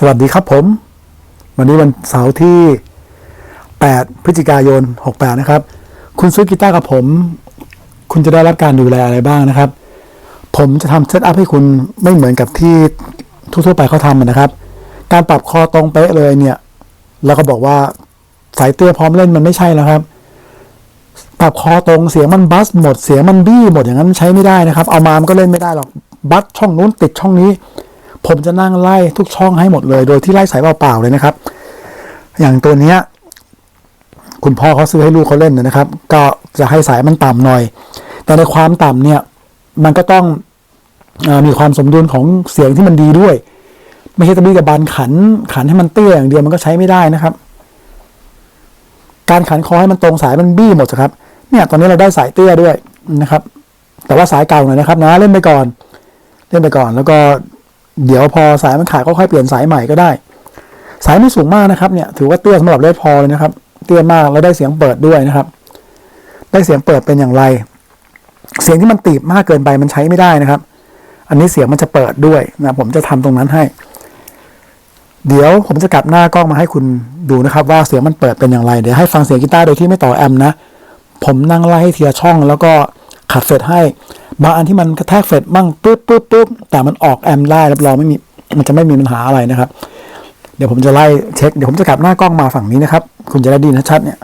สวัสดีครับผม วันนี้วันเสาร์ที่ 8 พฤศจิกายน 68 นะครับ คุณซื้อกีตาร์กับผม คุณจะได้รับการดูแลอะไรบ้างนะครับ ผมจะทำเซตอัพให้คุณไม่เหมือนกับที่ทั่วๆไปเขาทำนะครับ การปรับคอตรงเป๊ะเลยเนี่ย แล้วก็บอกว่าสายเตี้ยพร้อมเล่นมันไม่ใช่แล้วครับ ปรับคอตรงเสียงมันบัสหมดเสียงมันบี้หมดอย่างนั้นใช้ไม่ได้นะครับ เอามามันก็เล่นไม่ได้หรอกบัสช่องนู้นติดช่องนี้ ผมจะนั่งไล่ทุกช่องให้หมดเลย โดยที่ไล่สายเปล่าๆเลยนะครับ อย่างตัวเนี้ยคุณพ่อเขาซื้อให้ลูกเขาเล่นนะครับ ก็จะให้สายมันต่ำหน่อย แต่ในความต่ำเนี่ย มันก็ต้องอมีความสมดุลของเสียงที่มันดีด้วย ไม่ใช่ตะบี้ตะบันขันขันให้มันเตี้ยอย่างเดียวมันก็ใช้ไม่ได้นะครับ การขันคอให้มันตรงสายมันบี้หมดครับ เนี่ย ตอนนี้เราได้สายเตี้ยด้วยนะครับ แต่ว่าสายเก่าหน่อยนะครับนะเล่นไปก่อน เล่นไปก่อน แล้วก็ เดี๋ยวพอสายมันขาดก็ค่อยเปลี่ยนสายใหม่ก็ได้ สายไม่สูงมากนะครับเนี่ยถือว่าเตี้ยสำหรับเลดพอเลยนะครับ เตี้ยมากแล้วได้เสียงเปิดด้วยนะครับ ได้เสียงเปิดเป็นอย่างไร เสียงที่มันตีบมากเกินไปมันใช้ไม่ได้นะครับ อันนี้เสียงมันจะเปิดด้วยนะผมจะทำตรงนั้นให้ เดี๋ยวผมจะกลับหน้ากล้องมาให้คุณดูนะครับ ว่าเสียงมันเปิดเป็นอย่างไรเดี๋ยวให้ฟังเสียงกีตาร์โดยที่ไม่ต่อแอมป์นะผมนั่งไล่ให้ทีละช่องแล้วก็ ขัดเฟดให้ บางอันที่มันกระแทกเฟดบ้างปุ๊บปุ๊บปุ๊บแต่มันออกแอมได้รับรองไม่มีมันจะไม่มีปัญหาอะไรนะครับ เดี๋ยวผมจะไล่เช็ค เดี๋ยวผมจะกลับหน้ากล้องมาฝั่งนี้นะครับ คุณจะได้ดีนะชัดเนี่ย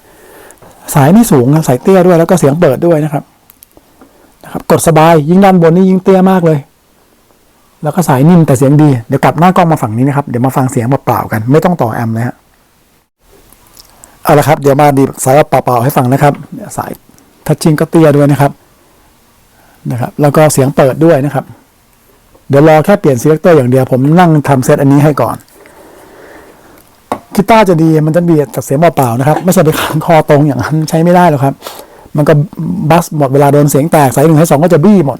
สายไม่สูงนะสายเตี้ยด้วยแล้วก็เสียงเปิดด้วยนะครับนะครับ กดสบายยิ่งด้านบนนี่ยิ่งเตี้ยมากเลย แล้วก็สายนิ่มแต่เสียงดี เดี๋ยวกลับหน้ากล้องมาฝั่งนี้นะครับ เดี๋ยวมาฟังเสียงเปล่าๆกัน ไม่ต้องต่อแอมนะฮะ เอาละครับ เดี๋ยวมาดีสายเปล่าๆให้ฟังนะครับเนี่ยสายทัชชิ่งก็เตี้ยด้วยนะครับ นะครับ แล้วก็เสียงเปิดด้วยนะครับ เดี๋ยวรอแค่เปลี่ยนซีเลคเตอร์อย่างเดียวผมนั่งทำเซตอันนี้ให้ก่อนกีตาร์จะดีมันจะเบียดจากเสียงเปล่าๆนะครับ ไม่ใช่ไปขันคอตรงอย่างนั้นใช้ไม่ได้หรอกครับ มันก็บัสหมดเวลาโดนเสียงแตกสายหนึ่งสายสองก็จะบี้หมด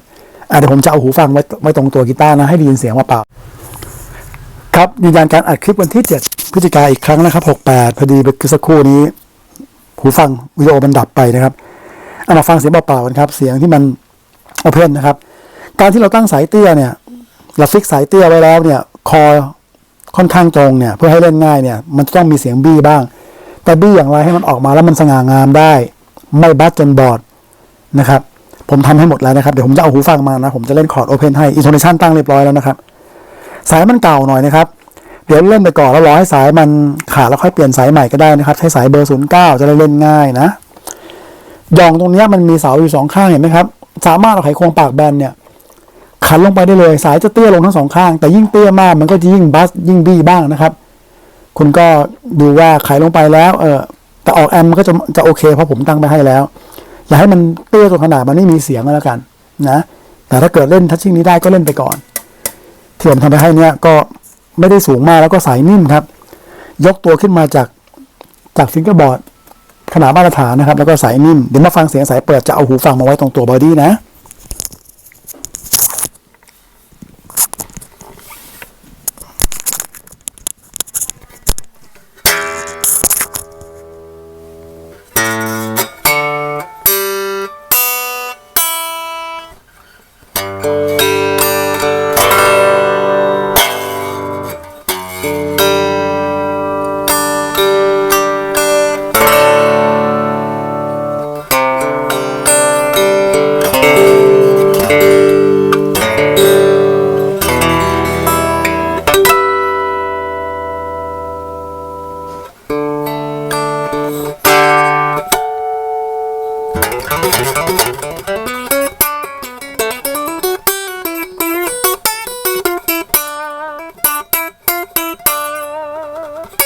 อะเดี๋ยวผมจะเอาหูฟังไว้ไว้ตรงตัวกีตาร์นะให้ได้ยินเสียงเปล่าๆครับยืนยันการอัดคลิปวันที่ 7 พฤศจิกายนอีกครั้งนะครับ 68 พอดีเมื่อสักครู่นี้ หูฟังวิดีโอมันดับไปนะครับเอามาฟังเสียงเปล่าๆกันครับ เสียงที่มัน โอเพนนะครับ การที่เราตั้งสายเตี้ยเนี่ยเราฟิกสายเตี้ยไว้แล้วเนี่ยคอค่อนข้างตรงเนี่ยเพื่อให้เล่นง่ายเนี่ยมันจะต้องมีเสียงบี้บ้าง แต่บี้อย่างไรให้มันออกมาแล้วมันสง่างามได้ ไม่บัสจนบอดนะครับผมทำให้หมดแล้วนะครับ เดี๋ยวผมจะเอาหูฟังมานะ ผมจะเล่นคอร์ดโอเพนให้อินโทเนชันตั้งเรียบร้อยแล้วนะครับ สายมันเก่าหน่อยนะครับ เดี๋ยวเล่นไปก่อนแล้วรอให้สายมันขาดแล้วค่อยเปลี่ยนสายใหม่ก็ได้นะครับ ใช้สายเบอร์ศูนย์เก้าจะได้เล่นง่ายนะยองตรงนี้มันมีเสาอยู่สองข้างเห็นไหมครับ สามารถเอาไขควงปากแบนเนี่ยขันลงไปได้เลย สายจะเตี้ยลงทั้งสองข้าง แต่ยิ่งเตี้ยมากมันก็จะยิ่งบัสยิ่งบี้บ้างนะครับ คุณก็ดูว่าไขลงไปแล้ว เออแต่ออกแอมมันก็จะจะโอเคเพราะผมตั้งไปให้แล้ว อย่าให้มันเตี้ยจนขนาดมันไม่มีเสียงก็แล้วกัน นะแต่ถ้าเกิดเล่นทัชชิ่งนี้ได้ก็เล่นไปก่อนที่ผมทำไปให้เนี่ยก็ไม่ได้สูงมากแล้วก็สายนิ่มครับ ยกตัวขึ้นมาจากจากฟิงเกอร์บอร์ด ขนาดมาตรฐานนะครับ แล้วก็สายนิ่ม เดี๋ยวมาฟังเสียงสายเปิดจะเอาหูฟังมาไว้ตรงตัวบอดี้นะ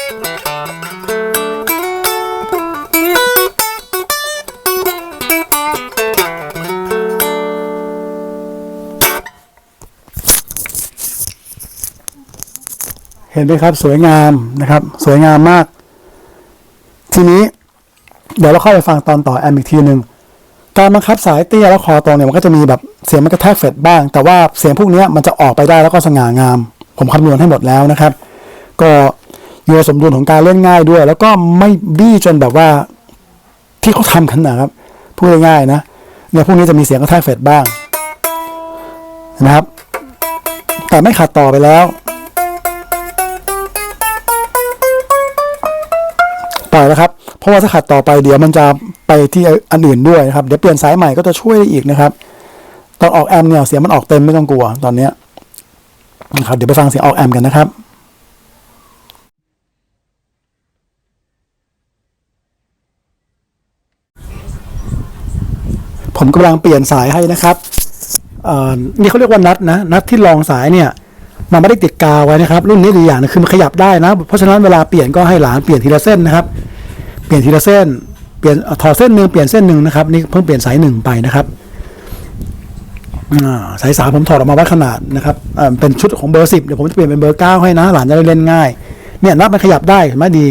เห็นไหมครับสวยงามนะครับ สวยงามมาก ทีนี้ เดี๋ยวเราเข้าไปฟังตอนต่อแอมอีกทีหนึ่งการบังคับสายเตี้ยแล้วคอตรงเนี่ยมันก็จะมีแบบเสียงมันกระแทกเฟดบ้าง แต่ว่าเสียงพวกนี้มันจะออกไปได้แล้วก็สง่างาม ผมคำนวณให้หมดแล้วนะครับ ก็ อยู่สมดุลของการเล่นง่ายด้วย แล้วก็ไม่บี้จนแบบว่าที่เขาทำกันนะครับพูดง่ายๆนะเนี่ยพวกนี้จะมีเสียงกระแทกเฟดบ้างนะครับ แต่ไม่ขาดต่อไปแล้ว ปล่อยแล้วครับ เพราะว่าถ้าขาดต่อไปเดี๋ยวมันจะไปที่อันอื่นด้วยนะครับ เดี๋ยวเปลี่ยนสายใหม่ก็จะช่วยได้อีกนะครับ ตอนออกแอมเนี่ยเสียงมันออกเต็มไม่ต้องกลัวตอนเนี้นะครับ เดี๋ยวไปฟังเสียงออกแอมกันนะครับ ผมกำลังเปลี่ยนสายให้นะครับนี่เขาเรียกว่านัดนะนัดที่รองสายเนี่ยมันไม่ได้ติดกาวไว้นะครับ รุ่นนี้ดีอย่างนึงคือมันขยับได้นะ เพราะฉะนั้นเวลาเปลี่ยนก็ให้หลานเปลี่ยนทีละเส้นนะครับ เปลี่ยนทีละเส้น เปลี่ยนถอดเส้นหนึ่งเปลี่ยนเส้นหนึ่งนะครับนี่เพิ่งเปลี่ยนสายหนึ่งไปนะครับสายสามผมถอดออกมาวัดขนาดนะครับเป็นชุดของเบอร์สิบเดี๋ยวผมจะเปลี่ยนเป็นเบอร์เก้าให้นะ หลานจะได้เล่นง่าย เนี่ยนับมันขยับได้เห็นไหมดี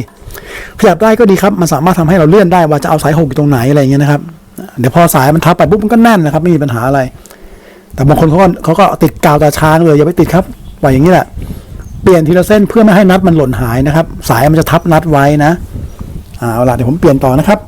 ขยับได้ก็ดีครับ มันสามารถทำให้เราเลื่อนได้ว่าจะเอาสายหกอยู่ตรงไหนอะไรเงี้ยนะครับ เดี๋ยวพอสายมันทับไปปุ๊บมันก็แน่นนะครับ ไม่มีปัญหาอะไร แต่บางคนเขาก็เขาก็ติดกาวตาช้างเลยอย่าไปติดครับปล่อยอย่างนี้แหละเปลี่ยนทีละเส้นเพื่อไม่ให้นัดมันหล่นหายนะครับ สายมันจะทับนัดไว้นะอ่าเอาล่ะเดี๋ยวผมเปลี่ยนต่อนะครับ